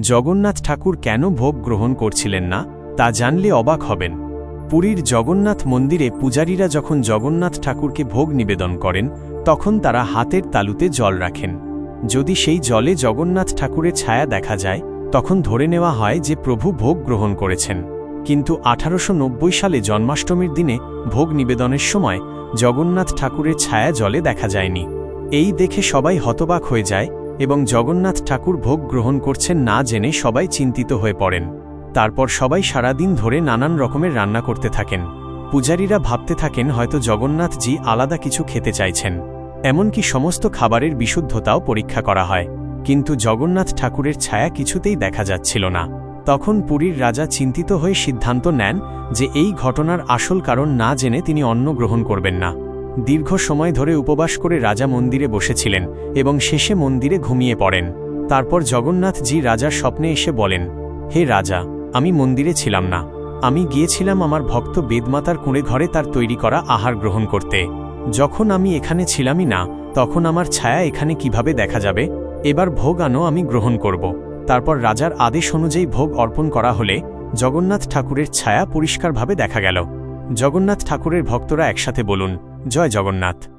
জগন্নাথ ঠাকুর কেন ভোগ গ্রহণ করছিলেন না, তা জানলে অবাক হবেন। পুরীর জগন্নাথ মন্দিরে পূজারীরা যখন জগন্নাথ ঠাকুরকে ভোগ নিবেদন করেন, তখন তারা হাতের তালুতে জল রাখেন। যদি সেই জলে জগন্নাথ ঠাকুরের ছায়া দেখা যায়, তখন ধরে নেওয়া হয় যে প্রভু ভোগ গ্রহণ করেছেন। কিন্তু আঠারোশো নব্বই সালে জন্মাষ্টমীর দিনে ভোগ নিবেদনের সময় জগন্নাথ ঠাকুরের ছায়া জলে দেখা যায়নি। এই দেখে সবাই হতবাক হয়ে যায় এবং জগন্নাথ ঠাকুর ভোগ গ্রহণ করছেন না জেনে সবাই চিন্তিত হয়ে পড়েন। তারপর সবাই সারাদিন ধরে নানান রকমের রান্না করতে থাকেন। পূজারীরা ভাবতে থাকেন হয়তো জগন্নাথজি আলাদা কিছু খেতে চাইছেন। এমনকি সমস্ত খাবারের বিশুদ্ধতাও পরীক্ষা করা হয়। কিন্তু জগন্নাথ ঠাকুরের ছায়া কিছুতেই দেখা যাচ্ছিল না। তখন পুরীর রাজা চিন্তিত হয়ে সিদ্ধান্ত নেন যে এই ঘটনার আসল কারণ না জেনে তিনি অন্ন গ্রহণ করবেন না। দীর্ঘ সময় ধরে উপবাস করে রাজা মন্দিরে বসেছিলেন এবং শেষে মন্দিরে ঘুমিয়ে পড়েন। তারপর জগন্নাথজি রাজার স্বপ্নে এসে বলেন, হে রাজা, আমি মন্দিরে ছিলাম না। আমি গিয়েছিলাম আমার ভক্ত বেদমাতার কুঁড়ে ঘরে তার তৈরি করা আহার গ্রহণ করতে। যখন আমি এখানে ছিলামই না, তখন আমার ছায়া এখানে কীভাবে দেখা যাবে? এবার ভোগ আনো, আমি গ্রহণ করব। তারপর রাজার আদেশ অনুযায়ী ভোগ অর্পণ করা হলে জগন্নাথ ঠাকুরের ছায়া পরিষ্কারভাবে দেখা গেল। জগন্নাথ ঠাকুরের ভক্তরা একসাথে বলুন জয় জগন্নাথ।